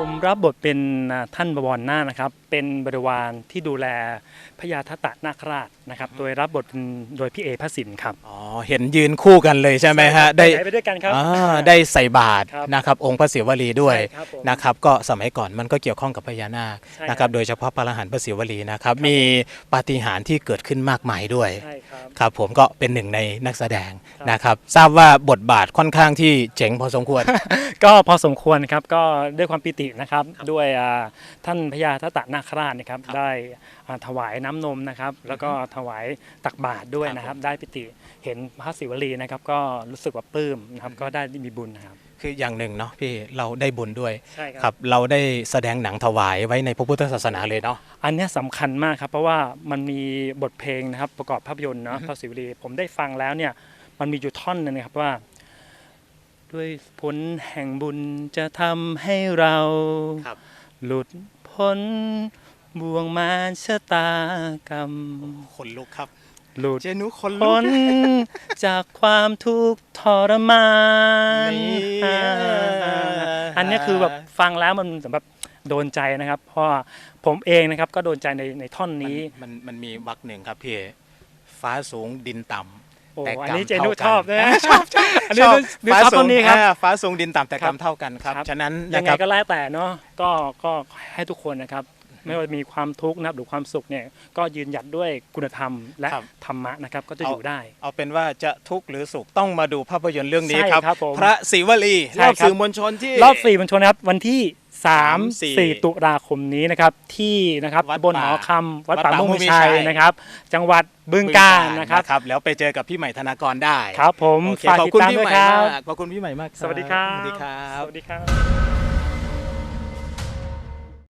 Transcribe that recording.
ผมรับบทเป็นท่านบวรนานะครับ เป็นบริวารที่ดูแลพญาทัตตะนาคราชนะครับ โดยรับบทเป็นโดยพี่เอพระสินครับ อ๋อ เห็นยืนคู่กันเลยใช่ไหมฮะได้ได้ไปด้วยกันครับอ่าได้ใส่บาตรครับนะครับ องค์พระศิวลีด้วยใช่ครับผมนะครับ ก็สมัยก่อนมันก็เกี่ยวข้องกับพญานาคใช่ครับ นะครับ โดยเฉพาะพระอรหันต์พระศิวลีนะครับ มีปาฏิหาริย์ที่เกิดขึ้นมากมายด้วย ใช่ครับ ครับผมก็เป็นหนึ่งในนักแสดงครับ นะครับ ทราบว่าบทบาทค่อนข้างที่เจ๋งพอสมควร ก็พอสมควรครับก็ด้วยความปิตินะครับ ด้วยอ่าท่านพญาทัตตะนาคราชนะครับครับได้อ่าถวายน้ำนมนะครับ แล้วก็ถวายตักบาตรด้วยนะครับ ได้ปิติเห็นพระศิวลีนะครับ ก็รู้สึกว่าปลื้มนะครับก็ได้มีบุญนะครับคืออย่างหนึ่งเนาะพี่เราได้บุญด้วยใช่คครับรับเราได้แสดงหนังถวายไว้ในพระพุทธศาสนาเลยเนาะอันเนี้ยสำคัญมากครับเพราะว่ามันมีบทเพลงนะครับประกอบภาพยนตร์เนาะพระศิวลีผมได้ฟังแล้วเนี่ยมันมีอยู่ท่อนหนึงนะครับว่า ด้วยผลแห่งบุญจะทำให้เราครับหลุด พ้นบ่วงมารชะตากรรมคนลุกครับ หลุดเจนุคนลุพ้ก นจากความทุกข์ทรมานนี่อ่าอันเนี้ยคือแบบฟังแล้วมันแบบโดนใจนะครับ เพราะว่าผมเองนะครับก็โดนใจในในท่อนนี้ มันมันมีวรรคหนึ่งครับพี่ ฟ้าสูงดินต่ำโอ้ แต่อันกรรมนี้เจนุเท่ากันชอบนะชอบอันนี้ชอบดูชอบท่อนนี้ครับอ่าฟ้าสูงดินต่ำแต่คกรัรบรมเท่ากันครับครับฉะนั้นยันะงคไงรับก็แล้วแต่เนาะก็ก็ให้ทุกคนนะครับ ไม่ว่ามีความทุกข์นะครับหรือความสุขเนี่ยก็ยืนหยัดด้วยคุณธรรมและครับธรรมะนะครับก็จะอยู่ได้ เอาเป็นว่าจะทุกข์หรือสุขต้องมาดูภาพยนตร์เรื่องนี้ใช่ครับครับผมพระศิวลีใช่รอบครับสื่อมวลชนที่รอบสี่มวลชนนะครับวันที่สามสี่ 3 4 ตุลาคมนี้นะครับที่นะครับวัดบนหอป่าคำวัดวัดป่าป่ามุ่งมุ่งมิมิชัยชัยนะครับ จังหวัดบึงกาฬนะครับนะครับ แล้วไปเจอกับพี่ใหม่ธนากรได้ ครับผมโอเคฝากขอบติดคุณตามพี่ด้ใหวยม่ครับมากขอบคุณพี่ใหม่มาก สวัสดีครับ สวัสดีครับสวัสดีครับ